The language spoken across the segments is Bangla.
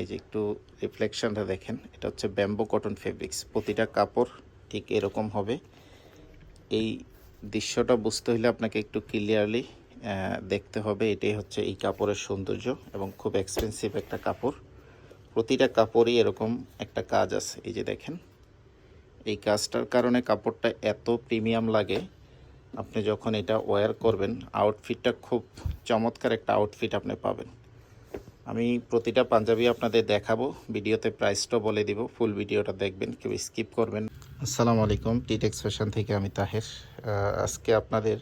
এই যে একটু রিফ্লেকশনটা দেখেন, এটা হচ্ছে ব্যাম্বো কটন ফেব্রিক্স প্রতিটা কাপড় ঠিক এরকম হবে। এই দৃশ্যটা বুঝতে হলে আপনাকে একটু ক্লিয়ারলি দেখতে হবে, এটাই হচ্ছে এই কাপড়ের সৌন্দর্য এবং খুব এক্সপেন্সিভ একটা কাপড়। প্রতিটা কাপড়ই এরকম একটা কাজ আছে, এই যে দেখেন। এই কাজটার কারণে কাপড়টা এত প্রিমিয়াম লাগে, আপনি যখন এটা ওয়্যার করবেন আউটফিটটা খুব চমৎকার একটা আউটফিট আপনি পাবেন। আমি প্রতিটা পাঞ্জাবি আপনাদের দেখাবো, ভিডিওতে প্রাইসটা বলে দিব ফুল ভিডিওটা দেখবেন, কেউ স্কিপ করবেন আসসালামু আলাইকুম টিটেক্স ফ্যাশন থেকে আমি তাহের। আজকে আপনাদের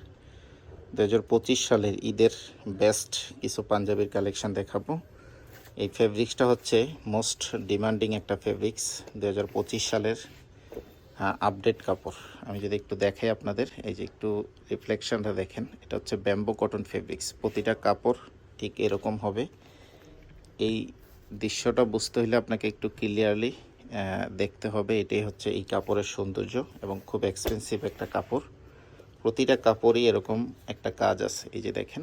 দু হাজার পঁচিশ সালের ঈদের বেস্ট কিছু পাঞ্জাবির কালেকশন দেখাবো। এই ফেব্রিক্সটা হচ্ছে মোস্ট ডিমান্ডিং একটা ফেব্রিক্স দু হাজার পঁচিশ সালের আপডেট কাপড়। আমি যদি একটু দেখাই আপনাদের, এই যে একটু রিফ্লেকশানটা দেখেন, এটা হচ্ছে ব্যাম্বো কটন ফেব্রিক্স প্রতিটা কাপড় ঠিক এরকম হবে। এই দৃশ্যটা বুঝতে হলে আপনাকে একটু ক্লিয়ারলি দেখতে হবে। এটাই হচ্ছে এই কাপড়ের সৌন্দর্য এবং খুব এক্সপেন্সিভ একটা কাপড়। প্রতিটা কাপড়ই এরকম একটা কাজ আছে। এই যে দেখেন,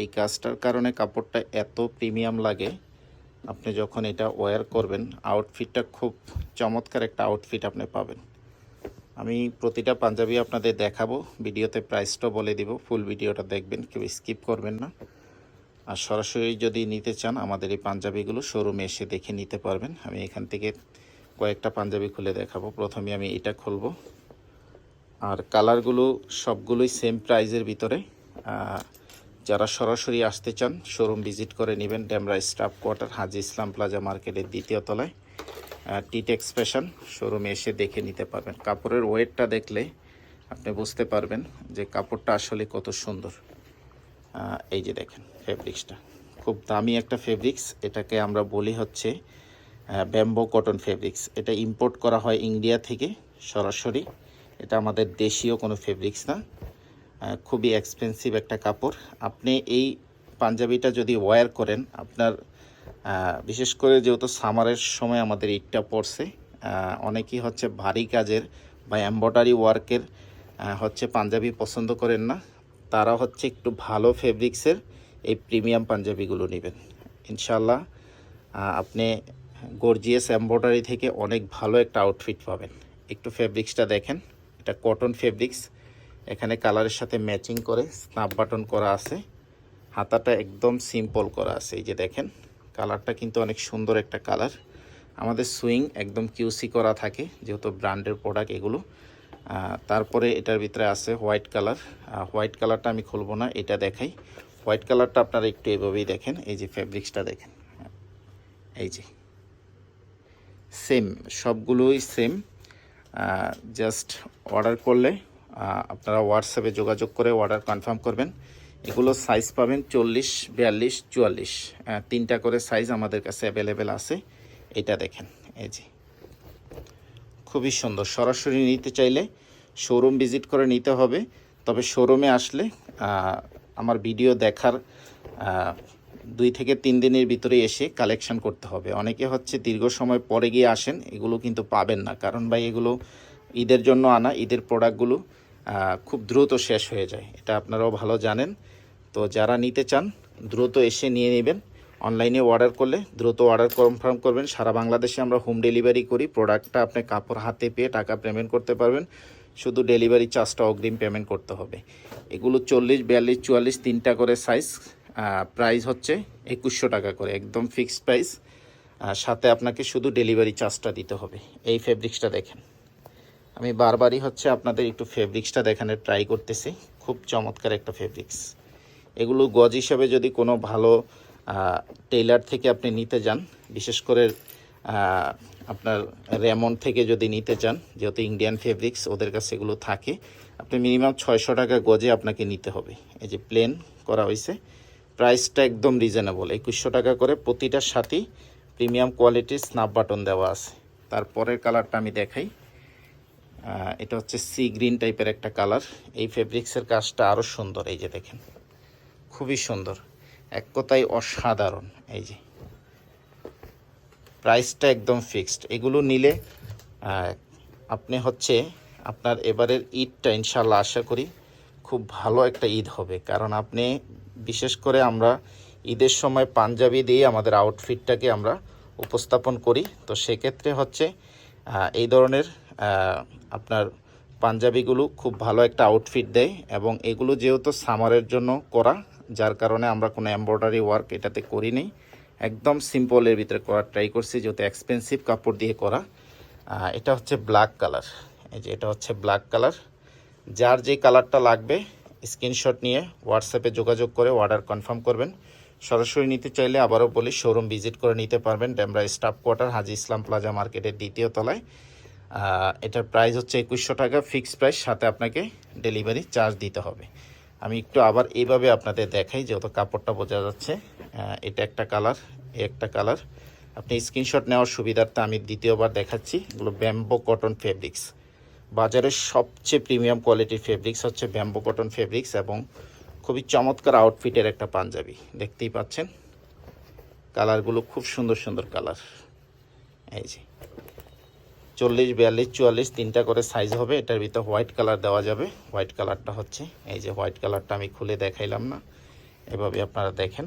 এই কাজটার কারণে কাপড়টা এত প্রিমিয়াম লাগে। আপনি যখন এটা ওয়্যার করবেন আউটফিটটা খুব চমৎকার একটা আউটফিট আপনি পাবেন। আমি প্রতিটা পাঞ্জাবি আপনাদের দেখাবো, ভিডিওতে প্রাইসটাও বলে দিব ফুল ভিডিওটা দেখবেন, কেউ স্কিপ করবেন না। আর সরাসরি যদি নিতে চান, আমাদের এই পাঞ্জাবিগুলো শোরুমে এসে দেখে নিতে পারবেন। আমি এখান থেকে কয়েকটা পাঞ্জাবি খুলে দেখাবো। প্রথমে আমি এটা খুলব। আর কালারগুলো সবগুলোই সেম প্রাইজের ভিতরে। যারা সরাসরি আসতে চান, শোরুম ভিজিট করে নেবেন Demra staff quarter, Haji Islam plaza মার্কেটের দ্বিতীয় তলায়। টিটেক্স ফ্যাশন শোরুমে এসে দেখে নিতে পারবেন। কাপড়ের ওয়েটটা দেখলে আপনি বুঝতে পারবেন যে কাপড়টা আসলে কত সুন্দর। এই যে দেখেন ফেব্রিক্সটা খুব দামি একটা ফেব্রিক্স এটাকে আমরা বলি হচ্ছে ব্যাম্বো কটন ফেব্রিক্স এটা ইম্পোর্ট করা হয় ইন্ডিয়া থেকে সরাসরি। এটা আমাদের দেশীয় কোনো ফেব্রিক্স না। খুবই এক্সপেন্সিভ একটা কাপড়। আপনি এই পাঞ্জাবিটা যদি ওয়্যার করেন, আপনার বিশেষ করে যেহেতু সামারের সময় আমাদের ঈদটা পড়ছে অনেকেই হচ্ছে ভারী কাজের বা এম্ব্রয়ডারি ওয়ার্কের হচ্ছে পাঞ্জাবি পছন্দ করেন না। তারা হচ্ছে একটু ভালো ফেব্রিক্সের এই প্রিমিয়াম পাঞ্জাবিগুলো নেবেন। ইনশাল্লাহ আপনি গর্জিয়াস এম্ব্রয়ডারি থেকে অনেক ভালো একটা আউটফিট পাবেন। একটু ফেব্রিক্সটা দেখেন, এটা কটন ফেব্রিক্স এখানে কালারের সাথে ম্যাচিং করে স্নাপ বাটন করা আছে। হাতাটা একদম সিম্পল করা আছে, এই যে দেখেন কালারটা কিন্তু অনেক সুন্দর একটা কালার আমাদের সুইং একদম কিউসি করা থাকে, যেহেতু ব্র্যান্ডের প্রোডাক্ট এগুলো। তারপরে এটার ভিতরে আছে হোয়াইট কালার হোয়াইট কালারটা আমি খুলবো না, এটা দেখাই। হোয়াইট কালারটা আপনারা একটু এভাবেই দেখেন, এই যে ফেব্রিক্সটা দেখেন। এই যে। সেম সবগুলোই সেম জাস্ট অর্ডার করলে আপনারা হোয়াটসঅ্যাপে যোগাযোগ করে অর্ডার কনফার্ম করবেন। এগুলো সাইজ পাবেন চল্লিশ, বিয়াল্লিশ, চুয়াল্লিশ। তিনটা করে সাইজ আমাদের কাছে অ্যাভেলেবেল আছে। এটা দেখেন, এই যে। খুবই সুন্দর। সরাসরি নিতে চাইলে শোরুম ভিজিট করে নিতে হবে। তবে শোরুমে আসলে আমার ভিডিও দেখার দুই থেকে তিন দিনের ভিতরে এসে কালেকশন করতে হবে। অনেকে হচ্ছে দীর্ঘ সময় পরে গিয়ে আসেন, এগুলো কিন্তু পাবেন না। কারণ ভাই, এগুলো ঈদের জন্য আনা, ঈদের প্রোডাক্টগুলো খুব দ্রুত শেষ হয়ে যায়। এটা আপনারাও ভালো জানেন। তো যারা নিতে চান, দ্রুত এসে নিয়ে নেবেন। অনলাইনে অর্ডার করলে দ্রুত অর্ডার কনফার্ম করবেন। সারা বাংলাদেশে আমরা হোম ডেলিভারি করি। প্রোডাক্টটা আপনি কাপড় হাতে পেয়ে টাকা পেমেন্ট করতে পারবেন। শুধু ডেলিভারি চার্জটা অগ্রিম পেমেন্ট করতে হবে। এগুলো চল্লিশ, বিয়াল্লিশ, চুয়াল্লিশ তিনটা করে সাইজ প্রাইস হচ্ছে একুশশো টাকা করে, একদম ফিক্সড প্রাইস। আর সাথে আপনাকে শুধু ডেলিভারি চার্জটা দিতে হবে। এই ফেব্রিক্সটা দেখেন। আমি বারবারই হচ্ছে আপনাদের একটু ফেব্রিক্সটা দেখানোর ট্রাই করতেছি। খুব চমৎকার একটা ফেব্রিক্স। এগুলো গজ হিসাবে যদি কোনো ভালো টেইলার থেকে আপনি নিতে যান, বিশেষ করে আপনার রেমন থেকে যদি নিতে চান, যেহেতু ইন্ডিয়ান ফেব্রিক্স ওদের কাছে এগুলো থাকে, আপনি মিনিমাম ছয়শো টাকা গজে আপনাকে নিতে হবে। এই যে প্লেন করা হয়েছে প্রাইসটা একদম রিজনেবল একুশশো টাকা করে প্রতিটার সাথেই প্রিমিয়াম কোয়ালিটির স্নাপ বাটন দেওয়া আছে। তারপরের কালারটা আমি দেখাই। এটা হচ্ছে সি গ্রিন টাইপের একটা কালার এই ফেব্রিক্সের কাজটা আরও সুন্দর, এই যে দেখেন। খুবই সুন্দর। এক কথায় অসাধারণ, এই যে। প্রাইসটা একদম ফিক্সড। এগুলো নিলে আপনি হচ্ছে আপনার এবারের ঈদটা ইনশাল্লাহ আশা করি খুব ভালো একটা ঈদ হবে। কারণ আপনি, বিশেষ করে আমরা ঈদের সময় পাঞ্জাবি দিয়ে আমাদের আউটফিটটাকে আমরা উপস্থাপন করি। তো সেক্ষেত্রে হচ্ছে এই ধরনের আপনার পাঞ্জাবিগুলো খুব ভালো একটা আউটফিট দেয় এবং এগুলো যেহেতু সামারের জন্য করা, যার কারণে আমরা কোনো এমব্রয়ডারি ওয়ার্ক এটাতে করি নেই একদম সিম্পলের ভিতরে করার ট্রাই করছি, যেহেতু এক্সপেন্সিভ কাপড় দিয়ে করা। এটা হচ্ছে ব্ল্যাক কালার এই যে এটা হচ্ছে ব্ল্যাক কালার যার যে কালারটা লাগবে স্ক্রিনশট নিয়ে হোয়াটসঅ্যাপে যোগাযোগ করে অর্ডার কনফার্ম করবেন। সরাসরি নিতে চাইলে আবারও বলি শোরুম ভিজিট করে নিতে পারবেন Demra staff quarter Haji Islam plaza মার্কেটের দ্বিতীয় তলায়। এটার প্রাইস হচ্ছে একুশশো টাকা ফিক্সড প্রাইস সাথে আপনাকে ডেলিভারি চার্জ দিতে হবে। আমি একটু আবার এইভাবে আপনাদের দেখাই, যেহেতু কাপড়টা বোঝা যাচ্ছে। এটা একটা কালার একটা কালার। আপনি স্ক্রিনশট নেওয়ার সুবিধার্থে আমি দ্বিতীয়বার দেখাচ্ছি। এগুলো ব্যাম্বো কটন ফেব্রিক্স বাজারের সবচেয়ে প্রিমিয়াম কোয়ালিটির ফেব্রিক্স হচ্ছে ব্যাম্বো কটন ফেব্রিক্স এবং খুবই চমৎকার আউটফিটের একটা পাঞ্জাবি। দেখতেই পাচ্ছেন? কালারগুলো খুব সুন্দর সুন্দর কালার। এই যে। চল্লিশ, বিয়াল্লিশ, চুয়াল্লিশ, তিনটা করে সাইজ হবে। এটার ভিতর হোয়াইট কালার দেওয়া যাবে। হোয়াইট কালারটা হচ্ছে, এই যে হোয়াইট কালারটা আমি খুলে দেখাইলাম না। এভাবে আপনারা দেখেন।